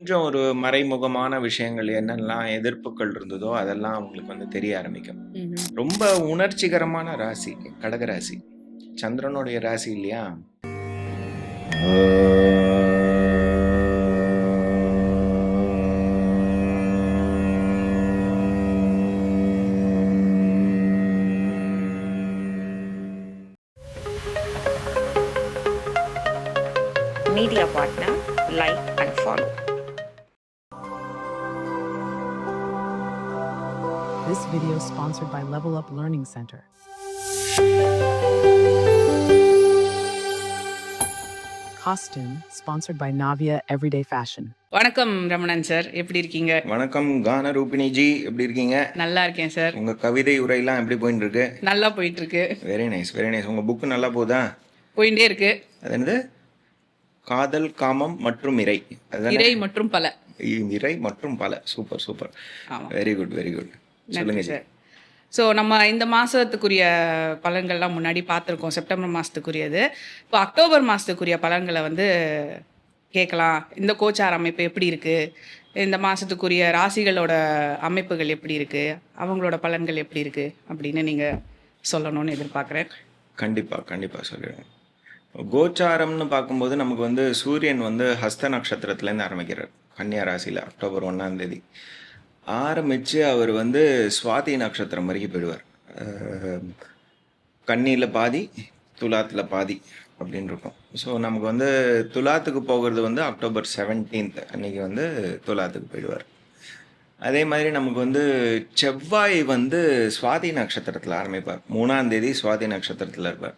கொஞ்சம் ஒரு மறைமுகமான விஷயங்கள் என்னெல்லாம் எதிர்ப்புகள் இருந்ததோ அதெல்லாம் அவங்களுக்கு வந்து தெரிய ஆரம்பிக்கும். ரொம்ப உணர்ச்சிகரமான ராசி கடக ராசி சந்திரனுடைய ராசி இல்லையா media partner, like and follow. This video is sponsored by Level Up Learning Center. Costume sponsored by Navia Everyday Fashion. வணக்கம் ரமணன் சார் எப்படி இருக்கீங்க? வணக்கம் கான ரூபினி ஜி. எப்படி இருக்கீங்க? நல்லா இருக்கேன் சார் உங்க கவிதை உரையெல்லாம் எப்படி போயிட்டு இருக்கு நல்லா போயிட்டு இருக்கு வெரி நைஸ் வெரி நைஸ் உங்க புக்கு நல்லா போதா? போயிட்டே இருக்கு. அது என்னது? காதல் காமம் மற்றும் இறை? இறை மற்றும் பல. இறை மற்றும் பல. Super super. Very good very good சொல்லுங்க சார். ஸோ நம்ம இந்த மாதத்துக்குரிய பலன்கள்லாம் முன்னாடி பார்த்துருக்கோம். செப்டம்பர் மாதத்துக்குரியது இப்போ அக்டோபர் மாதத்துக்குரிய பலன்களை வந்து கேட்கலாம். இந்த கோச்சார் அமைப்பு எப்படி இருக்குது இந்த மாதத்துக்குரிய ராசிகளோட அமைப்புகள் எப்படி இருக்குது அவங்களோட பலன்கள் எப்படி இருக்குது அப்படின்னு நீங்கள் சொல்லணும்னு எதிர்பார்க்குறேன். கண்டிப்பா கண்டிப்பா சொல்லிடுறேன் கோச்சாரம்னு பார்க்கும்போது நமக்கு வந்து சூரியன் வந்து ஹஸ்த நட்சத்திரத்துலேருந்து ஆரம்பிக்கிறார். கன்னியா ராசியில் அக்டோபர் ஒன்றாம் தேதி. ஆரம்பித்து அவர் வந்து சுவாதி நட்சத்திரம் வரைக்கும் போயிடுவார். கண்ணியில் பாதி துலாத்தில் பாதி அப்படின்னு இருக்கும். ஸோ நமக்கு வந்து துலாத்துக்கு போகிறது வந்து அக்டோபர் 17th அன்னைக்கு வந்து துலாத்துக்கு போயிடுவார். அதே மாதிரி நமக்கு வந்து செவ்வாய் வந்து சுவாதி நட்சத்திரத்தில் ஆரம்பிப்பார். மூணாம் தேதி சுவாதி நட்சத்திரத்தில் இருப்பார்.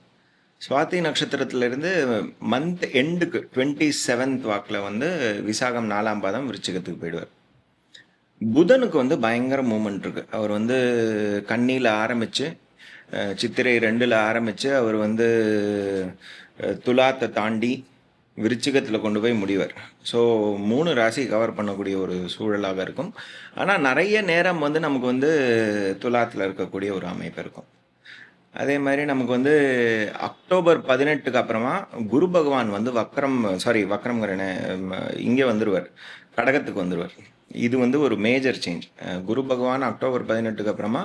சுவாதி நட்சத்திரத்திலிருந்து மந்த் எண்டுக்கு டுவெண்ட்டி செவன்த் வாக்கில் வந்து விசாகம் நாலாம் பாதம் விருச்சிகத்துக்கு போயிடுவார். புதனுக்கு வந்து பயங்கர மூமெண்ட் இருக்கு. அவர் வந்து கண்ணியில் ஆரம்பித்து சித்திரை ரெண்டில் ஆரம்பித்து அவர் வந்து துலாத்தை தாண்டி விருச்சிகத்தில் கொண்டு போய் முடிவார். ஸோ மூணு ராசி கவர் பண்ணக்கூடிய ஒரு சூழலாக இருக்கும். ஆனால் நிறைய நேரம் வந்து நமக்கு வந்து துலாத்தில் இருக்கக்கூடிய ஒரு அமைப்பு இருக்கும். அதே மாதிரி நமக்கு வந்து அக்டோபர் பதினெட்டுக்கு அப்புறமா குரு பகவான் வந்து வக்ரம் சாரி வக்ரம்ங்கிறனே இங்கே வந்துடுவார் கடகத்துக்கு வந்துடுவார் இது வந்து ஒரு மேஜர் சேஞ்ச் குரு பகவான் அக்டோபர் பதினெட்டுக்கு அப்புறமா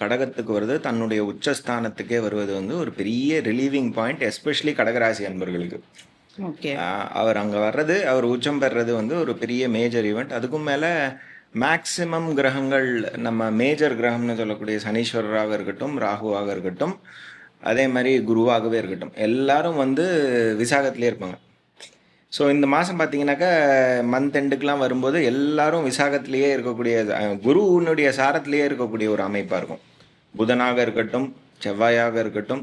கடகத்துக்கு வருது. தன்னுடைய உச்சஸ்தானத்துக்கே வருவது வந்து ஒரு பெரிய ரிலீவிங் பாயிண்ட் எஸ்பெஷலி கடகராசி அன்பர்களுக்கு. அவர் அங்கே வர்றது அவர் உச்சம் பெறுறது வந்து ஒரு பெரிய மேஜர் ஈவெண்ட் அதுக்கும் மேலே மேக்சிமம் கிரகங்கள் நம்ம மேஜர் கிரகம்னு சொல்லக்கூடிய சனீஸ்வரராக இருக்கட்டும் ராகுவாக இருக்கட்டும் அதே மாதிரி குருவாகவே இருக்கட்டும். எல்லாரும் வந்து விசாகத்திலே இருப்பாங்க. ஸோ இந்த மாதம் பார்த்தீங்கன்னாக்கா மந்த் எண்டுக்கெலாம் வரும்போது எல்லாரும் விசாகத்திலேயே இருக்கக்கூடிய குருவினுடைய சாரத்திலேயே இருக்கக்கூடிய ஒரு அமைப்பாக இருக்கும். புதனாக இருக்கட்டும் செவ்வாயாக இருக்கட்டும்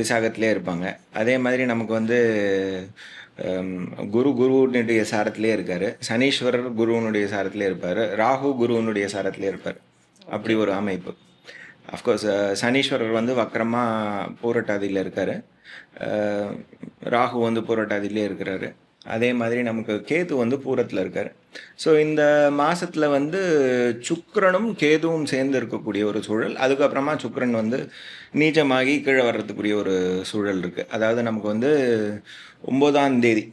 விசாகத்திலே இருப்பாங்க. அதே மாதிரி நமக்கு வந்து குரு குருவினுடைய சாரத்திலே இருக்கார். சனீஸ்வரர் குருவனுடைய சாரத்திலே இருப்பார். ராகு குருவனுடைய சாரத்திலே இருப்பார். அப்படி ஒரு அமைப்பு. அஃப்கோர்ஸ் uh, சனீஸ்வரர் வந்து வக்கரமாக பூரட்டாதியில் இருக்கார். Uh, ராகு வந்து பூரட்டாதியிலே இருக்கிறாரு. அதே மாதிரி நமக்கு கேது வந்து பூரத்தில் இருக்கார். ஸோ இந்த மாதத்தில் வந்து சுக்கரனும் கேதுவும் சேர்ந்து இருக்கக்கூடிய ஒரு சூழல். அதுக்கப்புறமா சுக்கரன் வந்து நீச்சமாகி கீழே வர்றதுக்குரிய ஒரு சூழல் இருக்குது அதாவது நமக்கு வந்து ஒம்போதாம் தேதி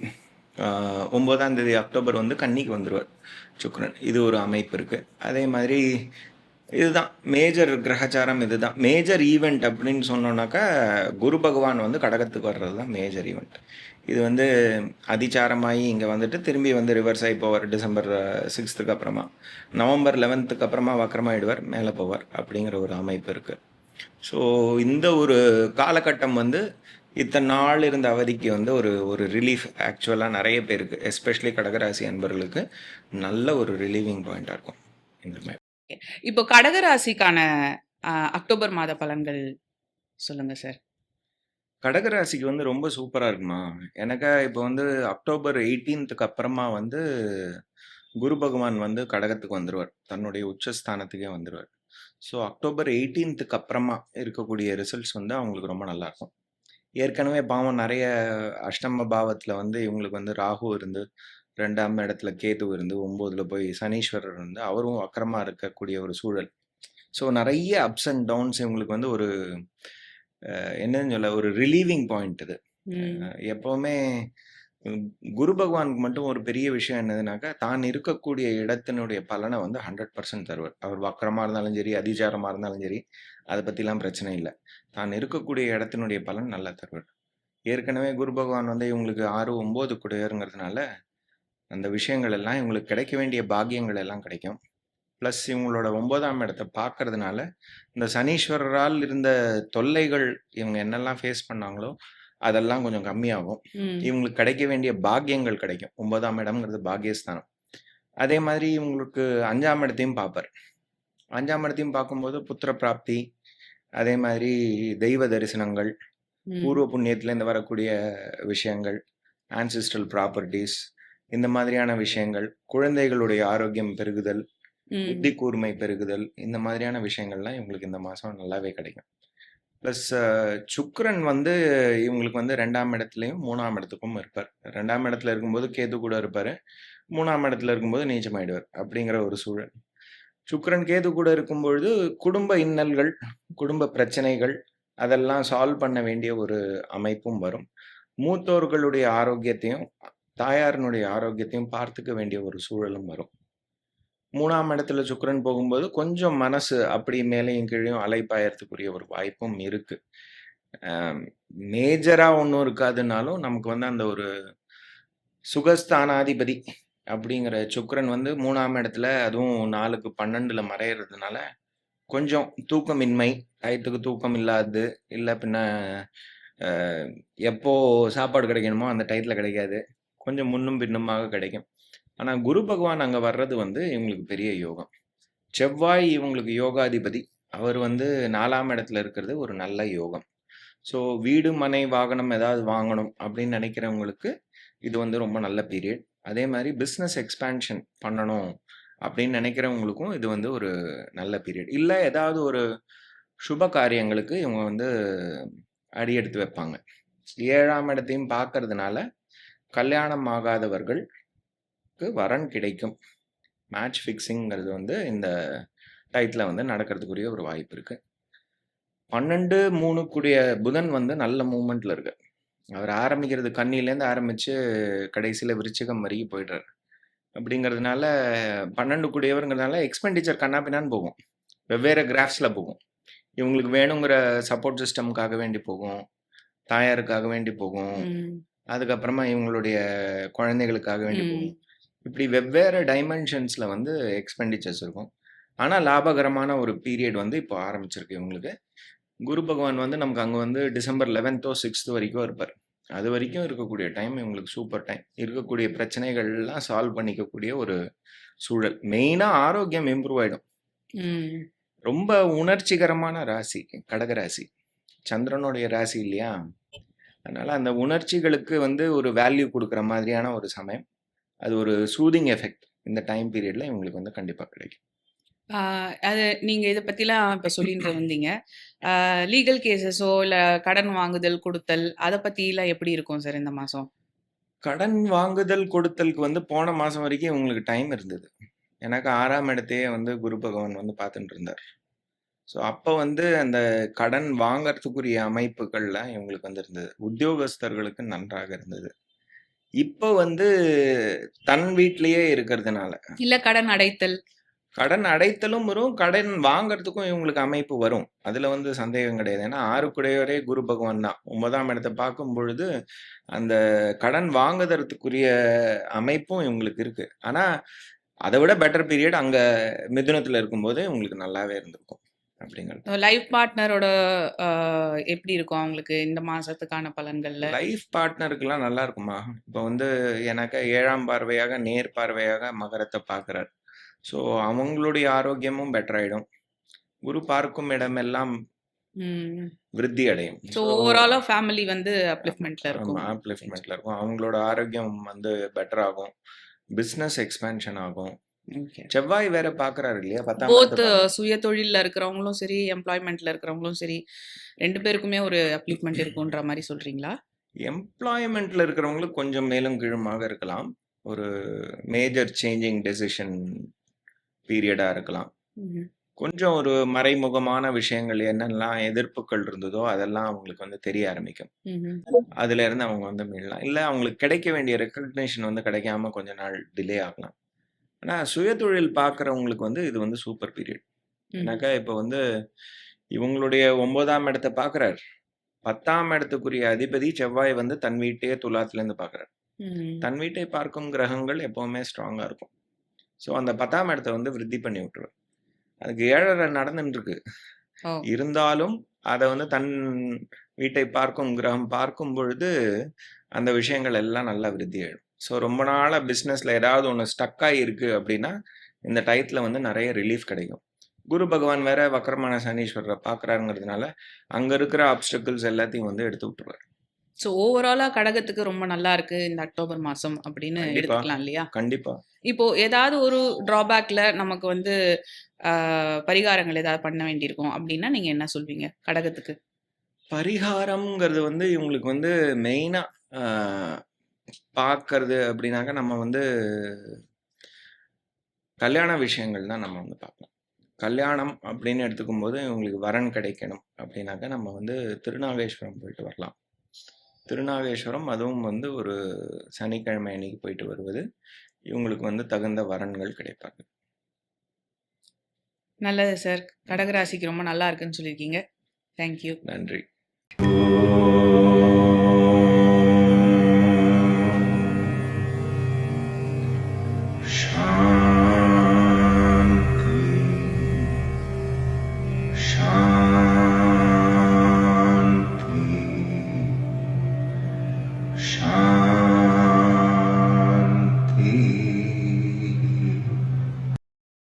uh, ஒம்போதாம் தேதி அக்டோபர் வந்து கன்னிக்கு வந்துடுவார் சுக்கரன். இது ஒரு அமைப்பு இருக்குது அதே மாதிரி இதுதான். மேஜர் கிரகச்சாரம் இதுதான். மேஜர் ஈவெண்ட் அப்படின்னு சொன்னோன்னாக்கா குரு பகவான் வந்து கடகத்துக்கு வர்றது தான் மேஜர் ஈவெண்ட் இது வந்து அதிச்சாரமாகி இங்கே வந்துட்டு திரும்பி வந்து ரிவர்ஸ் ஆகி போவார். டிசம்பர் சிக்ஸ்த்துக்கு uh, அப்புறமா. நவம்பர் லெவன்த்துக்கு அப்புறமா வக்கரமாயிடுவார் மேலே போவார். அப்படிங்கிற ஒரு அமைப்பு இருக்குது ஸோ இந்த ஒரு காலகட்டம் வந்து இத்தனை நாள் இருந்த அவதிக்கு வந்து ஒரு ஒரு ரிலீஃப் ஆக்சுவலாக நிறைய பேருக்கு எஸ்பெஷலி கடகராசி அன்பர்களுக்கு நல்ல ஒரு ரிலீவிங் பாயிண்ட்டாக இருக்கும். இந்த மாதிரி. இப்போ கடகராசிக்கான அக்டோபர் மாத பலன்கள் சொல்லுங்க சார். கடகராசிக்கு வந்து ரொம்ப சூப்பராக இருக்குமா? எனக்கு இப்போ வந்து அக்டோபர் 18th அப்புறமா வந்து குரு பகவான் வந்து கடகத்துக்கு வந்துடுவார் தன்னுடைய உச்சஸ்தானத்துக்கே வந்துடுவார் ஸோ அக்டோபர் 18th அப்புறமா இருக்கக்கூடிய ரிசல்ட்ஸ் வந்து அவங்களுக்கு ரொம்ப நல்லா இருக்கும் ஏற்கனவே பாவம் நிறைய அஷ்டம பாவத்தில் வந்து இவங்களுக்கு வந்து ராகு இருந்து ரெண்டாம் இடத்துல கேது இருந்து ஒம்போதுல போய் சனீஸ்வரர் இருந்து அவரும் அக்கிரமா இருக்கக்கூடிய ஒரு சூழல் ஸோ நிறைய அப்ஸ் அண்ட் டவுன்ஸ் இவங்களுக்கு வந்து ஒரு என்னன்னு சொல்ல ஒரு ரிலீவிங் பாயிண்ட் இது எப்பவுமே குரு பகவானுக்கு மட்டும் ஒரு பெரிய விஷயம் என்னதுனாக்கா, தான் இருக்கக்கூடிய இடத்தினுடைய பலன வந்து 100% தருவார். அவர் வக்ரமா இருந்தாலும் சரி, அதிசாரமா இருந்தாலும் சரி, அத பத்திலாம் பிரச்சனை இல்ல. தான் இருக்கக்கூடிய இடத்தினுடைய பலன் நல்லா தருவார். ஏற்கனவே குரு பகவான் வந்து இவங்களுக்கு 6, 9 கூடையவர்ங்கிறதுனால, அந்த விஷயங்கள் எல்லாம் இவங்களுக்கு கிடைக்க வேண்டிய பாக்கியங்கள் எல்லாம் கிடைக்கும். பிளஸ் இவங்களோட 9ஆம் இடத்த பார்க்கறதுனால, இந்த சனீஸ்வரரால் இருந்த தொல்லைகள் இவங்க என்னெல்லாம் ஃபேஸ் பண்ணாங்களோ, அதெல்லாம் கொஞ்சம் கம்மியாகும். இவங்களுக்கு கிடைக்க வேண்டிய பாக்கியங்கள் கிடைக்கும். 9ஆம் இடம்ங்கிறது பாக்கியஸ்தானம். அதே மாதிரி இவங்களுக்கு 5ஆம் இடத்தையும் பார்ப்பார். 5ஆம் இடத்தையும் பார்க்கும்போது புத்திர பிராப்தி, அதே மாதிரி தெய்வ தரிசனங்கள். பூர்வ புண்ணியத்திலேருந்து வரக்கூடிய விஷயங்கள், ஆன்சிஸ்ட்ரல் ப்ராப்பர்ட்டீஸ் இந்த மாதிரியான விஷயங்கள், குழந்தைகளுடைய ஆரோக்கியம் பெருகுதல். புத்தி கூர்மை பெருகுதல், இந்த மாதிரியான விஷயங்கள்லாம் இவங்களுக்கு இந்த மாசம் நல்லாவே கிடைக்கும். பிளஸ் சுக்கிரன் வந்து இவங்களுக்கு வந்து 2ஆம் இடத்துலயும், 3ஆம் இடத்துக்கும் இருப்பார். 2ஆம் இடத்துல இருக்கும்போது கேது கூட இருப்பாரு. 3ஆம் இடத்துல இருக்கும்போது நீச்சமாயிடுவார். அப்படிங்கிற ஒரு சூழல். சுக்கிரன் கேது கூட இருக்கும்பொழுது, குடும்ப இன்னல்கள், குடும்ப பிரச்சனைகள் அதெல்லாம் சால்வ் பண்ண வேண்டிய ஒரு அமைப்பும் வரும். மூத்தோர்களுடைய ஆரோக்கியத்தையும், தாயாரினுடைய ஆரோக்கியத்தையும் பார்த்துக்க வேண்டிய ஒரு சூழலும் வரும். மூணாம் இடத்துல சுக்கரன் போகும்போது, கொஞ்சம் மனசு அப்படி மேலேயும் கீழேயும் அலைப்பாயறதுக்குரிய ஒரு வாய்ப்பும் இருக்கு. மேஜராக மேஜரா இருக்காதுனாலும் நமக்கு வந்து அந்த ஒரு சுகஸ்தானாதிபதி அப்படிங்கிற சுக்கரன் வந்து மூணாம் இடத்துல, அதுவும் 4க்கு 12ல மறையறதுனால, கொஞ்சம் தூக்கமின்மை, டயத்துக்கு தூக்கம் இல்லாது இல்லை பின்ன எப்போ சாப்பாடு கிடைக்கணுமோ அந்த டயத்தில் கிடைக்காது. கொஞ்சம் முன்னும் பின்னுமாக கிடைக்கும். ஆனால் குரு பகவான் அங்கே வர்றது வந்து இவங்களுக்கு பெரிய யோகம். செவ்வாய் இவங்களுக்கு யோகாதிபதி. அவர் வந்து நாலாம் இடத்துல இருக்கிறது ஒரு நல்ல யோகம். ஸோ வீடு, மனை, வாகனம் ஏதாவது வாங்கணும் அப்படின்னு நினைக்கிறவங்களுக்கு, இது வந்து ரொம்ப நல்ல பீரியட். அதே மாதிரி பிஸ்னஸ் எக்ஸ்பான்ஷன் பண்ணணும் அப்படின்னு நினைக்கிறவங்களுக்கும் இது வந்து ஒரு நல்ல பீரியட். இல்லை ஏதாவது ஒரு சுப காரியங்களுக்கு இவங்க வந்து அடியெடுத்து வைப்பாங்க. ஏழாம் இடத்தையும் பார்க்கறதுனால, கல்யாணம் ஆகாதவர்களுக்கு வரன் கிடைக்கும். மேட்ச் ஃபிக்ஸிங்கிறது வந்து இந்த டயத்துல வந்து நடக்கிறதுக்குரிய ஒரு வாய்ப்பு இருக்கு. 12, 3 புதன் வந்து நல்ல மூமெண்ட்டில் இருக்கு அவர் ஆரம்பிக்கிறது கண்ணிலேருந்து ஆரம்பித்து கடைசியில் விருச்சிகம் வரைக்கும் போயிடுறார். அப்படிங்கிறதுனால பன்னெண்டு கூடியவருங்கிறதுனால எக்ஸ்பெண்டிச்சர் கண்ணாப்பினான்னு போகும். வெவ்வேறு கிராஃப்ஸில் போகும். இவங்களுக்கு வேணுங்கிற சப்போர்ட் சிஸ்டமுக்காக வேண்டி போகும். தாயாருக்காக வேண்டி போகும். அதுக்கப்புறமா இவங்களுடைய குழந்தைகளுக்காக வேண்டி. போகும். இப்படி வெவ்வேறு டைமென்ஷன்ஸ்ல வந்து எக்ஸ்பெண்டிச்சர்ஸ் இருக்கும். ஆனா லாபகரமான ஒரு பீரியட் வந்து இப்போ ஆரம்பிச்சிருக்கு இவங்களுக்கு. குரு பகவான் வந்து நமக்கு அங்க வந்து டிசம்பர் 11தோ, 6த் வரைக்கும் இருப்பார். அது வரைக்கும் இருக்கக்கூடிய டைம் இவங்களுக்கு சூப்பர் டைம். இருக்கக்கூடிய பிரச்சனைகள்லாம் சால்வ் பண்ணிக்கக்கூடிய ஒரு சூழல். மெயினா ஆரோக்கியம் இம்ப்ரூவ் ஆயிடும். ம். ரொம்ப உணர்ச்சிகரமான ராசி கடக ராசி. சந்திரனுடைய ராசி இல்லையா? அதனால அந்த உணர்ச்சிகளுக்கு வந்து ஒரு வேல்யூ குடுக்குற மாதிரியான ஒரு சமயம். அது ஒரு சூதிங் எஃபெக்ட் இந்த டைம் பீரியட்ல இவங்களுக்கு வந்து கண்டிப்பா கிடைக்கும். அது நீங்க இத பத்திலாம் இப்ப சொல்லிட்டு வந்தீங்க. லீகல் கேஸஸோ இல்ல கடன் வாங்குதல், கொடுத்தல் அத பத்திலாம் எப்படி இருக்கும் சார் இந்த மாசம்? கடன் வாங்குதல், கொடுத்தலுக்கு வந்து போன மாசம் வரைக்கும் இவங்களுக்கு டைம் இருந்தது. எனக்கு 6ஆம் இடத்தையே வந்து குரு பகவான் வந்து பார்த்துட்டு இருந்தார். ஸோ அப்ப வந்து அந்த கடன் வாங்கறதுக்குரிய அமைப்புகள்லாம் இவங்களுக்கு வந்து இருந்தது. உத்தியோகஸ்தர்களுக்கு நன்றாக இருந்தது. இப்ப வந்து தன் வீட்லயே இருக்கிறதுனால இல்ல கடன் அடைத்தல். கடன் அடைத்தலும் வரும். கடன் வாங்கறதுக்கும் இவங்களுக்கு அமைப்பு வரும். அதுல வந்து சந்தேகம் கிடையாது. ஏன்னா 6 கூடையவரே குரு பகவான் தான். 9ஆம் இடத்த பார்க்கும்பொழுது, அந்த கடன் வாங்குதறதுக்குரிய அமைப்பும் இவங்களுக்கு இருக்கு. ஆனா, அத விட பெட்டர் பீரியட் அங்க மிதுனத்துல இருக்கும்போது இவங்களுக்கு நல்லாவே இருந்திருக்கும். அப்படிங்கிறது. லைஃப் பார்ட்னரோட எப்படி இருக்கும் அவங்களுக்கு இந்த மாசத்துக்கான பலன்கள்ல? லைஃப் பார்ட்னருக்குலாம் நல்லா இருக்குமா? இப்ப வந்து எனக்கு 7ஆம் பார்வையாக, நேர் பார்வையாக மகரத்த பார்க்கிறார். ஸோ அவங்களுடைய ஆரோக்கியமும் பெட்டர் ஆயிடும். குரு பார்க்கும் இடமெல்லாம் ம். விருத்தி அடையும். ஸோ ஓவராலா ஃபேமிலி வந்து அப்லிஃப்ட்மென்ட்ல இருக்கும். ஆமா அப்லிஃப்ட்மென்ட்ல இருக்கும். அவங்களோட ஆரோக்கியம் வந்து பெட்டர் ஆகும். பிசினஸ் எக்ஸ்பான்ஷன் ஆகும். செவ்வாய் வேற பார்க்குறாரு இல்லையா? 10ஆம் போத். சுய தொழில்ல இருக்கிறவங்களும் சரி, எம்ப்ளாய்மென்ட்ல இருக்கிறவங்களும் சரி, 2 பேருக்குமே ஒரு அப்லிஃப்ட்மென்ட் இருக்குன்ற மாரி சொல்றீங்களா? எம்ப்ளாய்மென்ட்ல இருக்கிறவங்களுக்கு கொஞ்சம் மேலும் கீழுமாக இருக்கலாம். ஒரு மேஜர் சேஞ்சிங் டெசிஷன் பீரியடா இருக்கலாம். கொஞ்சம் ஒரு மறைமுகமான விஷயங்கள் என்னெல்லாம் எதிர்ப்புகள் இருந்ததோ அதெல்லாம் அவங்களுக்கு வந்து தெரிய ஆரம்பிக்கும். அதுல இருந்து அவங்க வந்து மீளலாம் இல்ல அவங்களுக்கு கிடைக்க வேண்டிய ரெக்கக்னிஷன் வந்து கிடைக்காம கொஞ்ச நாள் டிலே ஆகலாம் ஆனா சுயதொழில் பார்க்குறவங்களுக்கு வந்து இது வந்து சூப்பர் பீரியட். ஏன்னாக்கா இப்போ வந்து இவங்களுடைய ஒன்பதாம் இடத்தை பார்க்குறார் பத்தாம் இடத்துக்குரிய அதிபதி செவ்வாய் வந்து தன் வீட்டையே துலாத்துலேருந்து பார்க்குறார். தன் வீட்டை பார்க்கும் கிரகங்கள் எப்பவுமே ஸ்ட்ராங்காக இருக்கும். ஸோ அந்த பத்தாம் இடத்தை வந்து விருத்தி பண்ணி விட்டுருவார். அதுக்கு ஏழரை நடந்துட்டு இருக்கு இருந்தாலும் அதை வந்து தன் வீட்டை பார்க்கும் கிரகம் பார்க்கும் பொழுது அந்த விஷயங்கள் எல்லாம் நல்லா விருத்தி ஆயிடும். ஸோ ரொம்ப நாளாக பிஸ்னஸில் ஏதாவது ஒன்று ஸ்டக்காகி இருக்கு அப்படின்னா இந்த டயத்தில் வந்து நிறைய ரிலீஃப் கிடைக்கும். குரு பகவான் வேற வக்கரமான சனீஸ்வரரை பார்க்குறாருங்கிறதுனால அங்கே இருக்கிற ஆப்ஸ்டக்கிள்ஸ் எல்லாத்தையும் வந்து எடுத்து விட்டுருவார். ஸோ ஓவராலா கடகத்துக்கு ரொம்ப நல்லா இருக்கு இந்த அக்டோபர் மாசம் அப்படின்னு. எடுத்துக்கலாம் இல்லையா? கண்டிப்பாக இப்போ ஏதாவது ஒரு டிராபேக்ல நமக்கு வந்து பரிகாரங்கள் ஏதாவது பண்ண வேண்டியிருக்கும் அப்படின்னா நீங்க என்ன சொல்வீங்க கடகத்துக்கு? பரிகாரம்ங்கிறது வந்து இவங்களுக்கு வந்து மெயினாக பார்க்கறது அப்படின்னாக்கா நம்ம வந்து கல்யாண விஷயங்கள் தான் நம்ம வந்து பார்க்கலாம் கல்யாணம் அப்படின்னு எடுத்துக்கும் போது இவங்களுக்கு வரன் கிடைக்கணும் அப்படின்னாக்கா நம்ம வந்து திருநாகேஸ்வரம் போயிட்டு வரலாம். திருநாகேஸ்வரம் அதுவும் வந்து ஒரு சனிக்கிழமை அன்னைக்கு போயிட்டு வருவது. இவங்களுக்கு வந்து தகுந்த வரன்கள் கிடைப்பாங்க. நல்லது சார். கடகராசிக்கு ரொம்ப நல்லா இருக்குன்னு சொல்லியிருக்கீங்க. தேங்க்யூ நன்றி.